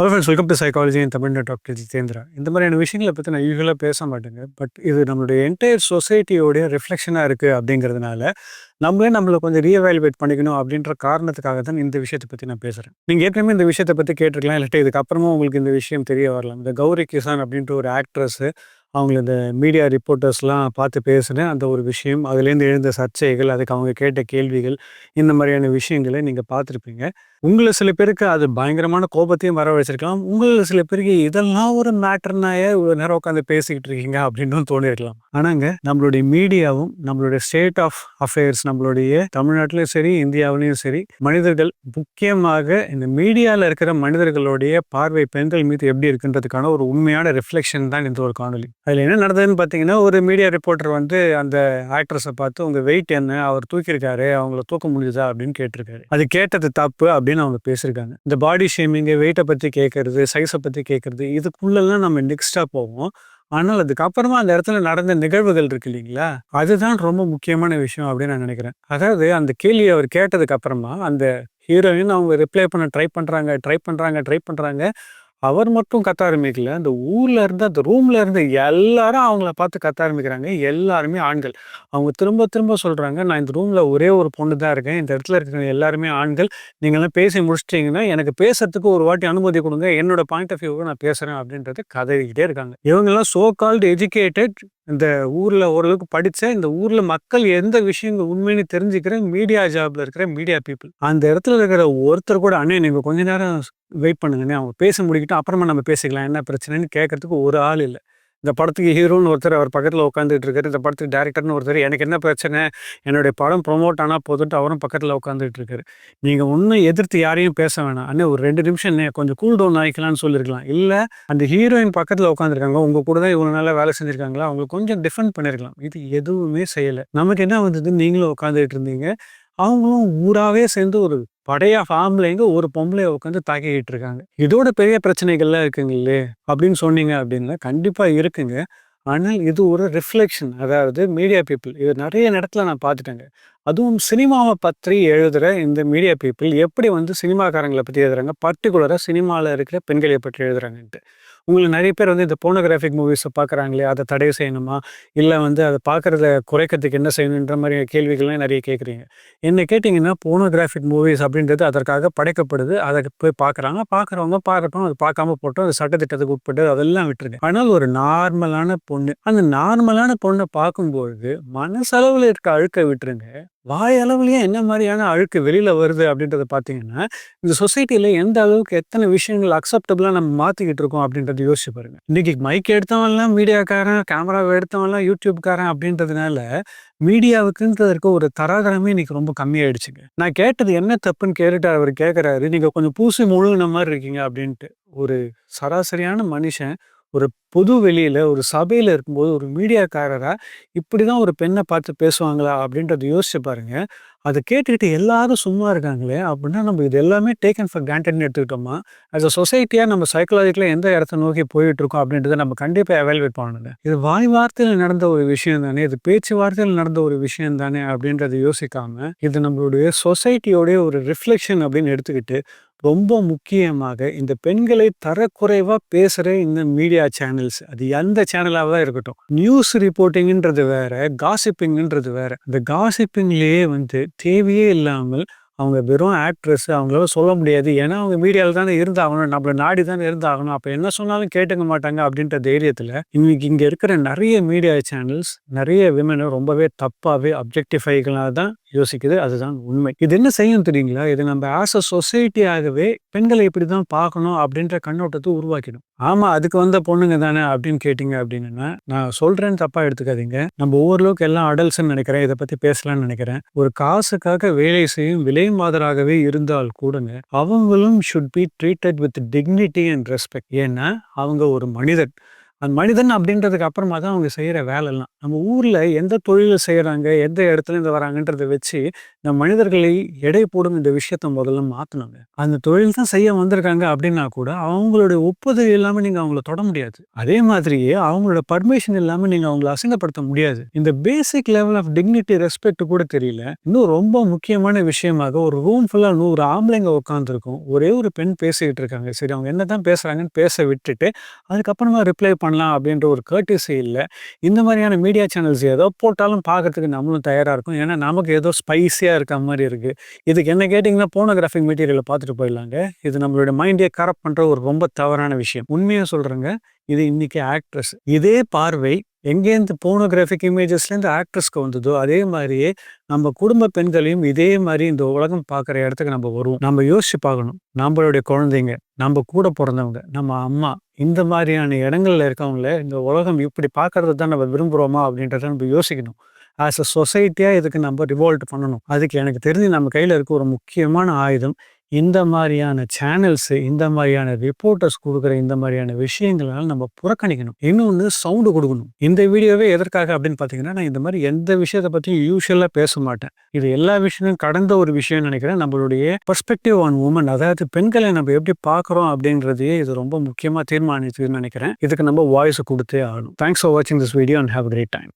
Hello friends welcome to psychology in Tamil doctor Jitendra இந்த மாதிரியான விஷயங்களை பற்றி நான் யூஸ்வலாக பேச மாட்டேங்க. பட் இது நம்மளுடைய என்டையர் சொசைட்டியோடைய ரிஃப்ளெக்ஷனாக இருக்குது அப்படிங்கிறதுனால நம்மளே நம்மளை கொஞ்சம் ரீஎவாலுவேட் பண்ணிக்கணும் அப்படின்ற காரணத்துக்காக தான் இந்த விஷயத்தை பற்றி நான் பேசுகிறேன் நீங்கள் ஏற்கனவே இந்த விஷயத்தை பற்றி கேட்டிருக்கலாம். இல்லாட்டி இதுக்கப்புறமா உங்களுக்கு இந்த விஷயம் தெரிய வரலாம். இந்த கௌரி கிசான் அப்படின்ற ஒரு ஆக்ட்ரஸ் அவங்கள இந்த மீடியா ரிப்போர்ட்டர்ஸ்லாம் பார்த்து பேசினேன். அந்த ஒரு விஷயம் அதுலேருந்து எழுந்த சர்ச்சைகள் அதுக்கு அவங்க கேட்ட கேள்விகள் இந்த மாதிரியான விஷயங்களை நீங்கள் பார்த்துருப்பீங்க. உங்களை சில பேருக்கு அது பயங்கரமான கோபத்தையும் வர வச்சிருக்கலாம் உங்களில் சில பேருக்கு இதெல்லாம் ஒரு மேட்டர்னாயே இவ்வளோ நேரம் உட்காந்து பேசிக்கிட்டு இருக்கீங்க அப்படின்னு தோணிருக்கலாம் ஆனாங்க நம்மளுடைய மீடியாவும் நம்மளுடைய ஸ்டேட் ஆஃப் அஃபேர்ஸ் நம்மளுடைய தமிழ்நாட்டிலையும் சரி இந்தியாவிலையும் சரி மனிதர்கள் முக்கியமாக இந்த மீடியாவில் இருக்கிற மனிதர்களுடைய பார்வை பெண்கள் மீது எப்படி இருக்குன்றதுக்கான ஒரு உண்மையான ரிஃப்ளெக்ஷன் தான் இந்த ஒரு காணொலி அதில் என்ன நடந்ததுன்னு பார்த்தீங்கன்னா ஒரு மீடியா ரிப்போர்ட்டர் வந்து அந்த ஆக்ட்ரஸை பார்த்து உங்கள் வெயிட் என்ன? அவர் தூக்கியிருக்காரு. அவங்கள தூக்க முடியுதா அப்படின்னு கேட்டிருக்காரு. அது கேட்டது தப்பு அப்படின்னு அவங்க பேசியிருக்காங்க. இந்த பாடி ஷேமிங்கு வெயிட்டை பற்றி கேட்கறது சைஸை பற்றி கேட்கறது இதுக்குள்ளெல்லாம் நம்ம நெக்ஸ்ட்டாக போவோம். ஆனால் அதுக்கப்புறமா அந்த இடத்துல நடந்த நிகழ்வுகள் இருக்கு இல்லைங்களா? அதுதான் ரொம்ப முக்கியமான விஷயம் அப்படின்னு நான் நினைக்கிறேன். அதாவது அந்த கேள்வி அவர் கேட்டதுக்கு அப்புறமா அந்த ஹீரோயின் அவங்க ரிப்ளை பண்ண ட்ரை பண்ணுறாங்க ட்ரை பண்ணுறாங்க ட்ரை பண்ணுறாங்க அவர் மட்டும் கத்த ஆரம்பிக்கல. அந்த ஊர்ல இருந்து அந்த ரூம்ல இருந்து எல்லாரும் அவங்கள பார்த்து கத்த ஆரம்பிக்கிறாங்க. எல்லாருமே ஆண்கள். அவங்க திரும்ப திரும்ப சொல்றாங்க நான் இந்த ரூம்ல ஒரே ஒரு பொண்ணு தான் இருக்கேன். இந்த இடத்துல இருக்கிற எல்லாருமே ஆண்கள். நீங்களாம் பேசி முடிச்சிட்டிங்கன்னா எனக்கு பேசுறதுக்கு ஒரு வாட்டி அனுமதி கொடுங்க. என்னோட பாயிண்ட் ஆஃப் வியூவை நான் பேசுறேன் அப்படின்றது கதைகிட்டே இருக்காங்க. இவங்கெல்லாம் சோ கால்டு எஜுகேட்டட் இந்த ஊரில் ஓரளவுக்கு படித்த இந்த ஊரில் மக்கள் எந்த விஷயங்கள் உண்மைன்னு தெரிஞ்சுக்கிற மீடியா ஜாப்ல இருக்கிற மீடியா பீப்புள் அந்த இடத்துல இருக்கிற ஒருத்தர் கூட அண்ணே நீங்கள் கொஞ்ச நேரம் வெயிட் பண்ணுங்கண்ணே. அவங்க பேச முடிக்கிட்டு அப்புறமா நம்ம பேசிக்கலாம். என்ன பிரச்சனைன்னு கேட்கறதுக்கு ஒரு ஆள் இல்லை. இந்த படத்துக்கு ஹீரோன்னு ஒருத்தர் அவர் பக்கத்தில் உட்காந்துட்டு இருக்காரு. இந்த படத்துக்கு டேரக்டர்னு ஒருத்தர். எனக்கு என்ன பிரச்சனை? என்னுடைய படம் ப்ரொமோட் ஆனால் போதுட்டு அவரும் பக்கத்தில் உட்காந்துட்டு இருக்காரு. நீங்கள் ஒன்றும் எதிர்த்து யாரையும் பேச வேணாம். அண்ணே ஒரு ரெண்டு நிமிஷம் என்ன கொஞ்சம் கூல் டவுன் ஆகிக்கலாம்னு சொல்லியிருக்கலாம் இல்லை அந்த ஹீரோயின் பக்கத்தில் உட்காந்துருக்காங்க உங்கள் கூட தான் இவ்வளோ நல்லா வேலை செஞ்சுருக்காங்களா? அவங்க கொஞ்சம் டிஃபெண்ட் பண்ணியிருக்கலாம் இது எதுவுமே செய்யலை. நமக்கு என்ன வந்தது நீங்களும் உட்காந்துட்டு இருந்தீங்க. அவங்களும் ஊராகவே சேர்ந்து ஒரு படையா ஃபார்ம்லேங்க ஒரு பொம்பளை உட்காந்து தாக்கிக்கிட்டு இருக்காங்க. இதோட பெரிய பிரச்சனைகள்லாம் இருக்குங்களே அப்படின்னு சொன்னீங்க அப்படின்னா கண்டிப்பாக இருக்குங்க. ஆனால் இது ஒரு ரிஃப்ளெக்ஷன் அதாவது மீடியா பீப்புள் இது நிறைய இடத்துல நான் பார்த்துட்டேங்க. அதுவும் சினிமாவை பற்றி எழுதுகிற இந்த மீடியா பீப்புள் எப்படி வந்து சினிமாக்காரங்களை பற்றி எழுதுறாங்க? பர்டிகுலராக சினிமாவில் இருக்கிற பெண்களை பற்றி எழுதுறாங்கன்ட்டு. உங்களுக்கு நிறைய பேர் வந்து இந்த போனோகிராஃபிக் மூவிஸை பார்க்குறாங்களே அதை தடை செய்யணுமா? இல்லை வந்து அதை பார்க்குறத குறைக்கிறதுக்கு என்ன செய்யணுன்ற மாதிரி கேள்விகள்லாம் நிறைய கேட்குறீங்க என்ன கேட்டிங்கன்னா போனோகிராஃபிக் மூவிஸ் அப்படின்றது அதற்காக படைக்கப்படுது. அதை போய் பார்க்குறாங்க பார்க்குறவங்க பார்க்கட்டும் அது பார்க்காம போட்டோம். அது சட்டத்திட்டத்துக்கு உட்பட்டு அதெல்லாம் விட்டுருங்க. ஆனால் ஒரு நார்மலான பொண்ணு அந்த நார்மலான பொண்ணை பார்க்கும்பொழுது மனசளவில் இருக்க அழுக்க விட்டுருங்க. வாயளவுலேயே என்ன மாதிரியான அழுக்கு வெளியில் வருது அப்படின்றத பார்த்தீங்கன்னா, இந்த சொசைட்டியில் எந்த அளவுக்கு எத்தனை விஷயங்கள் அக்செப்டபுளாக நம்ம மாற்றிக்கிட்டு இருக்கோம் அப்படின்றத யோசிச்சு பாருங்க. இன்றைக்கி மைக் எடுத்தவன்லாம் மீடியாக்காரன், கேமராவை எடுத்தவன்லாம் யூடியூப்காரன் அப்படின்றதுனால, மீடியாவுக்குன்றதற்கு ஒரு தராதரமே இன்னைக்கு ரொம்ப கம்மியாயிடுச்சுங்க. நான் கேட்டது என்ன தப்புன்னு கேட்டுட்டு அவர் கேட்குறாரு, நீங்கள் கொஞ்சம் பூசி முழுகுன மாதிரி இருக்கீங்க" அப்படின்ட்டு. ஒரு சராசரியான மனுஷன் ஒரு பொது வெளியில் ஒரு சபையில் இருக்கும்போது ஒரு மீடியாக்காரராக இப்படி தான் ஒரு பெண்ணை பார்த்து பேசுவாங்களா அப்படின்றத யோசிச்சு பாருங்கள் அதை கேட்டுக்கிட்டு எல்லாரும் சும்மா இருக்காங்களே அப்படின்னா நம்ம இது எல்லாமே டேக்கன் ஃபார் கிராண்டட்னு எடுத்துக்கிட்டோமா? அஸ் அ சொசைட்டியாக நம்ம சைக்கலாஜிக்கலாக எந்த இடத்த நோக்கி போயிட்டு இருக்கோம் அப்படின்றத நம்ம கண்டிப்பாக அவைலபிள் பண்ணணுங்க இது வாய் வார்த்தையில் நடந்த ஒரு விஷயம் தானே இது பேச்சு வார்த்தையில் நடந்த ஒரு விஷயம் தானே அப்படின்றத யோசிக்காம இது நம்மளுடைய சொசைட்டியோடைய ஒரு ரிஃப்ளெக்ஷன் அப்படின்னு எடுத்துக்கிட்டு ரொம்ப முக்கியமாக இந்த பெண்களை தரக்குறைவாக பேசுகிற இந்த மீடியா சேனல்ஸ். அது எந்த சேனலாக தான் இருக்கட்டும். நியூஸ் ரிப்போர்ட்டிங்ன்றது வேற காசிப்பிங்ன்றது வேற. இந்த காசிப்பிங்லேயே வந்து தேவையே இல்லாமல் அவங்க வெறும் ஆக்ட்ரஸ் அவங்களால சொல்ல முடியாது. ஏன்னா அவங்க மீடியாவில் தானே இருந்தாகணும். நம்மள நாடி தானே இருந்தாகணும். அப்போ என்ன சொன்னாலும் கேட்டுக்க மாட்டாங்க அப்படின்ற தைரியத்தில் இன்னைக்கு இங்கே இருக்கிற நிறைய மீடியா சேனல்ஸ் நிறைய விமனை ரொம்பவே தப்பாகவே அப்ஜெக்டிஃபைகளாக தான் யோசிக்குது. அதுதான் உண்மை. இது என்ன செய்யும் தெரியுங்களா? இது நம்ம ஆஸ் அ சொசைட்டியாகவே பெண்களை இப்படி தான் பார்க்கணும் அப்படின்ற கண்ணோட்டத்தை உருவாக்கிடும். ஆமா அதுக்கு வந்த பொண்ணுங்க தானே அப்படின்னு கேட்டிங்க அப்படின்னா நான் சொல்றேன்னு தப்பா எடுத்துக்காதீங்க. நம்ம ஓரளவுக்கு எல்லாம் அடல்ஸ்ன்னு நினைக்கிறேன். இதை பத்தி பேசலாம்னு நினைக்கிறேன். ஒரு காசுக்காக வேலை செய்யும் விலை மாதராகவே இருந்தால் கூடங்க அவங்களும் should be treated with dignity and respect ஏன்னா அவங்க ஒரு மனிதன் அந்த மனிதன் அப்படின்றதுக்கு அப்புறமா தான் அவங்க செய்கிற வேலைலாம். நம்ம ஊரில் எந்த தொழிலை செய்கிறாங்க எந்த இடத்துல இருந்து வராங்கன்றதை வச்சு இந்த மனிதர்களை எடை போடும் இந்த விஷயத்த முதல்ல மாற்றணுங்க அந்த தொழில் தான் செய்ய வந்திருக்காங்க அப்படின்னா கூட அவங்களுடைய ஒப்புதல் இல்லாமல் நீங்கள் அவங்கள தொட முடியாது. அதே மாதிரியே அவங்களோட பர்மிஷன் இல்லாமல் நீங்கள் அவங்கள அசிங்கப்படுத்த முடியாது. இந்த basic level of dignity respect கூட தெரியல. இன்னும் ரொம்ப முக்கியமான விஷயமாக ஒரு ரூம் ஃபுல்லாக நூறு ஆம்பளைங்க உட்காந்துருக்கும் ஒரே ஒரு பெண் பேசிக்கிட்டு இருக்காங்க. சரி அவங்க என்ன தான் பேசுகிறாங்கன்னு பேச விட்டுட்டு அதுக்கப்புறமா ரிப்ளை பண்ணலாம் அப்படின்ற ஒரு கேர்டிசி இல்லை. இந்த மாதிரியான மீடியா சேனல்ஸ் ஏதோ போட்டாலும் பார்க்கறதுக்கு நம்மளும் தயாராக இருக்கும். ஏன்னா நமக்கு ஏதோ ஸ்பைஸியாக இருக்க மாதிரி இருக்குது இதுக்கு என்ன கேட்டிங்கன்னா போனோகிராஃபிக் மெட்டீரியலை பார்த்துட்டு போயிடலாங்க. இது நம்மளுடைய மைண்டே கரப்ட் பண்ணுற ஒரு ரொம்ப தவறான விஷயம். உண்மையாக சொல்கிறேங்க இது இன்றைக்கி ஆக்ட்ரஸ் இதே பார்வை எங்கேருந்து போனோகிராஃபிக் இமேஜஸ்லேருந்து ஆக்ட்ரஸ்க்கு வந்ததோ அதே மாதிரியே நம்ம குடும்ப பெண்களையும் இதே மாதிரி இந்த உலகம் பார்க்குற இடத்துக்கு நம்ம வருவோம். நம்ம யோசிச்சு பார்க்கணும். நம்மளுடைய குழந்தைங்க நம்ம கூட பிறந்தவங்க நம்ம அம்மா இந்த மாதிரியான இடங்கள்ல இருக்கவங்கள இந்த உலகம் இப்படி பார்க்கறது தான் நம்ம விரும்புகிறோமா அப்படின்றத நம்ம யோசிக்கணும். ஆஸ் அ சொசைட்டியாக இதுக்கு நம்ம ரிவால்ட் பண்ணணும்? அதுக்கு எனக்கு தெரிஞ்சு நம்ம கையில் இருக்க ஒரு முக்கியமான ஆயுதம் இந்த மாதிரியான சேனல்ஸு இந்த மாதிரியான ரிப்போர்ட்டர்ஸ் கொடுக்குற இந்த மாதிரியான விஷயங்களால் நம்ம புறக்கணிக்கணும். இன்னொன்று சவுண்டு கொடுக்கணும். இந்த வீடியோவே எதற்காக அப்படின்னு பார்த்தீங்கன்னா நான் இந்த மாதிரி எந்த விஷயத்தை பற்றியும் யூஸ்வலாக பேச மாட்டேன். இது எல்லா விஷயமும் கடந்த ஒரு விஷயம் நினைக்கிறேன். நம்மளுடைய பர்ஸ்பெக்டிவ் ஆன் உமன் அதாவது பெண்களை நம்ம எப்படி பார்க்குறோம் அப்படின்றதையே இது ரொம்ப முக்கியமாக தீர்மானிச்சுன்னு நினைக்கிறேன். இதுக்கு நம்ம வாய்ஸ் கொடுத்தே ஆகணும். தேங்க்ஸ் ஃபார் வாட்சிங் this video and have great time